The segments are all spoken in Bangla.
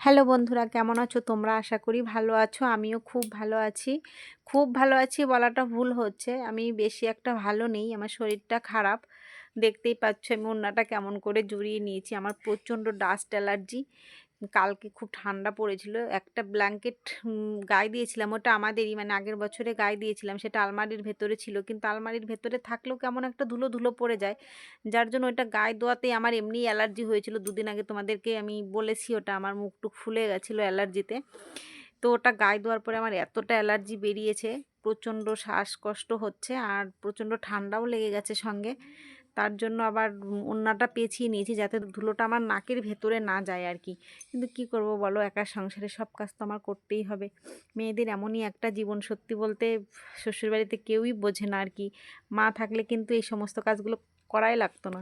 হ্যালো বন্ধুরা, কেমন আছো? তোমরা আশা করি ভালো আছো, আমিও খুব ভালো আছি। খুব ভালো আছি বলাটা ভুল হচ্ছে, আমি বেশি একটা ভালো নেই, আমার শরীরটা খারাপ। দেখতেই পাচ্ছ আমি ওড়নাটা কেমন করে জুড়িয়ে নিয়েছি, আমার প্রচণ্ড ডাস্ট অ্যালার্জি। কালকে খুব ঠান্ডা পড়েছিল। একটা ব্ল্যাঙ্কেট গায়ে দিয়েছিলাম। ওটা আমাদেরই মানে আগের বছরে গায়ে দিয়েছিলাম। সেটা আলমারির ভেতরে ছিল। কিন্তু আলমারির ভেতরে থাকলেও কেমন একটা ধুলো ধুলো পড়ে যায়। যার জন্য ওটা গায়ে দেওয়াতেই আমার এমনি অ্যালার্জি হয়েছিল। দুদিন আগে তোমাদেরকে আমি বলেছি, ওটা আমার মুখটুক ফুলে গেছিল অ্যালার্জিতে। তো ওটা গায়ে দেওয়ার পরে আমার এতটা অ্যালার্জি বেরিয়েছে। প্রচণ্ড শ্বাসকষ্ট হচ্ছে আর প্রচণ্ড ঠান্ডাও লেগে গেছে সঙ্গে। তার জন্য আবার ওড়নাটা পেঁচিয়ে নিয়েছি যাতে ধুলোটা আমার নাকের ভেতরে না যায় আর কি। কিন্তু কি করব বলো, একা সংসারে সব কাজ তো আমার করতেই হবে। মেয়েদের এমনই একটা জীবন সত্যি বলতে শ্বশুরবাড়িতে কেউই বোঝে না আর কি। মা থাকলে কিন্তু এই সমস্ত কাজগুলো করাই লাগতো না।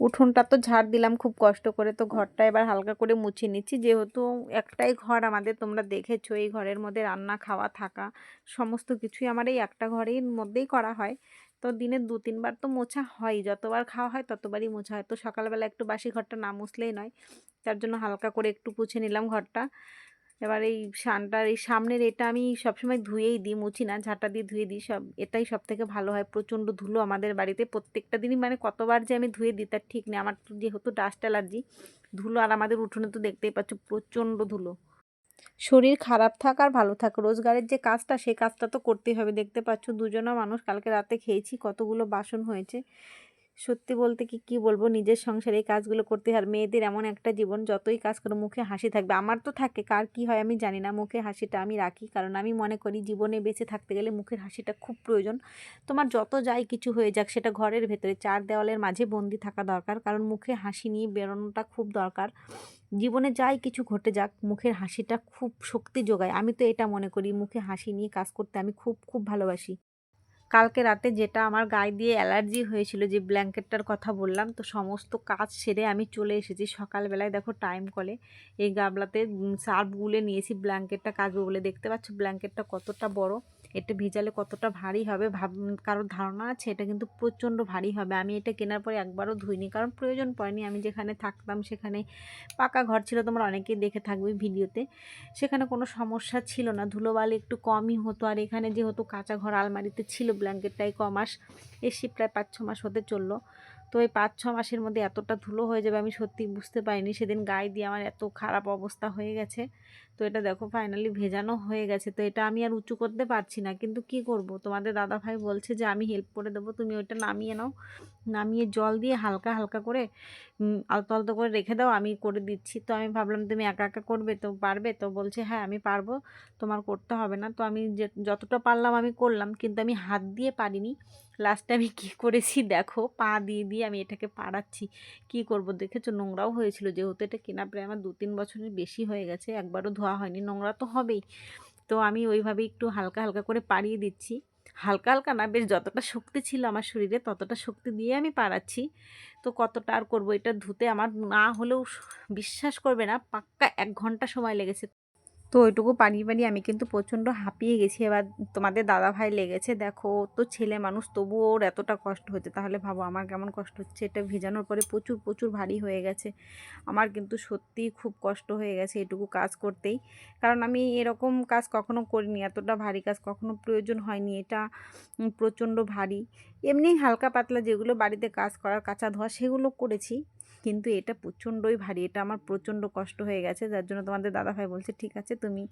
উঠোনটা তো ঝাড় দিলাম, খুব কষ্ট করে তো ঘরটা এবার হালকা করে মুছে নিচ্ছি। যেহেতু একটাই ঘর আমাদের, তোমরা দেখেছ এই ঘরের মধ্যে রান্না, খাওয়া, থাকা, সমস্ত কিছুই আমার এই একটা ঘরের মধ্যেই করা হয়। তো দিনে দু তিনবার তো মোছা হয় যতবার খাওয়া হয় ততবারই মোছা হয়। তো সকালবেলা একটু বাসি ঘরটা না মুছলেই নয়। তার জন্য হালকা করে একটু পুছে নিলাম ঘরটা। এবার এই সানটার, এই সামনের এটা আমি সবসময় ধুয়েই দিই, মুছি না, ঝাঁটা দিয়ে ধুয়ে দিই, সব, এটাই সব থেকে ভালো হয়। প্রচণ্ড ধুলো আমাদের বাড়িতে। প্রত্যেকটা দিনই মানে কতবার যে আমি ধুয়ে দিই তার ঠিক নেই। আমার তো যেহেতু ডাস্ট অ্যালার্জি, ধুলো আর আমাদের উঠোনে তো দেখতেই পাচ্ছ প্রচণ্ড ধুলো। শরীর খারাপ থাক আর ভালো থাক। রোজগারের যে কাজটা সেই কাজটা তো করতেই হবে। দেখতে পাচ্ছ, দুজনা মানুষ কালকে রাতে খেয়েছি, কতগুলো বাসন হয়েছে। সত্যি বলতে কি কি বলব? নিজের সংসারে এই কাজগুলো করতে আর মেয়েদের এমন একটা জীবন, যতই কাজ করো, মুখে হাসি থাকবে। আমার তো থাকে, কার কি হয় আমি জানি না। মুখে হাসিটা আমি রাখি, কারণ আমি মনে করি জীবনে বেঁচে থাকতে গেলে মুখের হাসিটা খুব প্রয়োজন। তোমার যত যাই কিছু হয়ে যাক, সেটা ঘরের ভেতরে, চার দেওয়ালের মাঝে বন্দি থাকা দরকার। কারণ মুখে হাসি নিয়ে বেরোনোটা খুব দরকার। জীবনে যাই কিছু ঘটে যাক, মুখের হাসিটা খুব শক্তি যোগায়। আমি তো এটা মনে করি, মুখে হাসি নিয়ে কাজ করতে আমি খুব খুব ভালোবাসি। কালকে রাতে যেটা আমার গায়ে দিয়ে অ্যালার্জি হয়েছিল যে ব্ল্যাঙ্কেটটার কথা বললাম, তো সমস্ত কাজ সেরে আমি চলে এসেছি সকালবেলায়। দেখো টাইম কলে। এই গাবলাতে সার্ফ গুলে নিয়েছি, ব্ল্যাঙ্কেটটা কাচবো বলে। দেখতে পাচ্ছ ব্ল্যাঙ্কেটটা কতটা বড়। এটা ভিজালে কতটা ভারী হবে ভাব কারোর ধারণা আছে? এটা কিন্তু প্রচণ্ড ভারী হবে। আমি এটা কেনার পরে একবারও ধুইনি, কারণ প্রয়োজন পড়েনি। আমি যেখানে থাকতাম সেখানে পাকা ঘর ছিল, তোমরা অনেকেই দেখে থাকবে ভিডিওতে। সেখানে কোনো সমস্যা ছিল না, ধুলোবালি একটু কমই হতো। আর এখানে যেহেতু কাঁচা ঘর, আলমারিতে ছিল, ব্ল্যাঙ্কেটটাই ক মাস এসি প্রায় পাঁচ ছ মাস হতে চলল। তো এই পাঁচ ছ মাসের মধ্যে এতটা ধুলো হয়ে যাবে আমি সত্যি বুঝতে পারিনি। সেদিন গায়ে দিয়ে আমার এত খারাপ অবস্থা হয়ে গেছে। তো এটা দেখো ফাইনালি ভেজানো হয়ে গেছে। তো এটা আমি আর উঁচু করতে পারছি না। কিন্তু কি করব? তোমাদের দাদা ভাই বলছে যে, আমি হেল্প করে দেবো। তুমি ওইটা নামিয়ে নাও। নামিয়ে জল দিয়ে হালকা হালকা করে আলতো আলতো করে রেখে দাও। আমি করে দিচ্ছি। তো আমি ভাবলাম, তুমি একা একা করবে তো পারবে? তো বলছে হ্যাঁ আমি পারব। তোমার করতে হবে না। তো আমি যতটা পারলাম আমি করলাম। কিন্তু আমি হাত দিয়ে পারিনি। লাস্টে আমি কী করেছি? দেখো, পা দিয়ে দিয়ে আমি এটাকে পাড়াচ্ছি। কি করব? দেখেছ, নোংরাও হয়েছিল। যেহেতু এটা কেনা প্রায় আমার দু তিন বছরের বেশি হয়ে গেছে, একবারও ধোয়া হয়নি। নোংরা তো হবেই। তো আমি ওইভাবে একটু হালকা হালকা করে পাড়িয়ে দিচ্ছি। হালকা হালকা না, বেশ যতটা শক্তি ছিল আমার শরীরে, ততটা শক্তি দিয়ে আমি পাড়াচ্ছি। তো কতটা আর করব? এটা ধুতে আমার না হলেও বিশ্বাস করবে না, পাক্কা এক ঘণ্টা সময় লেগেছে। তো ওইটুকু পানি পানি আমি কিন্তু প্রচণ্ড হাঁপিয়ে গেছি। এবার তোমাদের দাদা ভাই লেগেছে, দেখো তো ছেলে মানুষ, তবুও ওর এতটা কষ্ট হচ্ছে তাহলে ভাবো আমার কেমন কষ্ট হচ্ছে? এটা ভিজানোর পরে প্রচুর প্রচুর ভারী হয়ে গেছে। আমার কিন্তু সত্যিই খুব কষ্ট হয়ে গেছে এটুকু কাজ করতেই। কারণ আমি এরকম কাজ কখনো করিনি, এতটা ভারী কাজ কখনো প্রয়োজন হয়নি। এটা প্রচণ্ড ভারী। এমনি হালকা পাতলা যেগুলো বাড়িতে কাজ করার কাঁচা ধোয়া সেগুলো করেছি। কিন্তু এটা প্রচণ্ডই ভারী। এটা আমার প্রচণ্ড কষ্ট হয়ে গেছে। যার জন্য তোমাদের দাদাভাই বলছে, ঠিক আছে, তুমি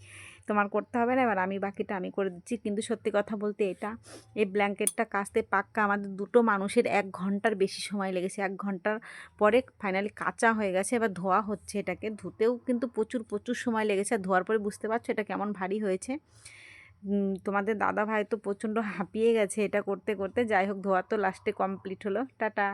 তোমার করতে হবে না, এবার আমি বাকিটা আমি করে দিচ্ছি। কিন্তু সত্যি কথা বলতে এটা, এই ব্ল্যাঙ্কেটটা কাচতে পাক্কা আমাদের দুটো মানুষের এক ঘণ্টার বেশি সময় লেগেছে। এক ঘণ্টার পরে ফাইনালি কাঁচা হয়ে গেছে, এবার ধোয়া হচ্ছে এটাকে। ধুতেও কিন্তু প্রচুর প্রচুর সময় লেগেছে। আর ধোয়ার পরে বুঝতে পারছ এটা কেমন ভারী হয়েছে। তোমাদের দাদা ভাই তো প্রচণ্ড হাঁপিয়ে গেছে এটা করতে করতে। যাই হোক, ধোয়া তো লাস্টে কমপ্লিট হলো। টাটা।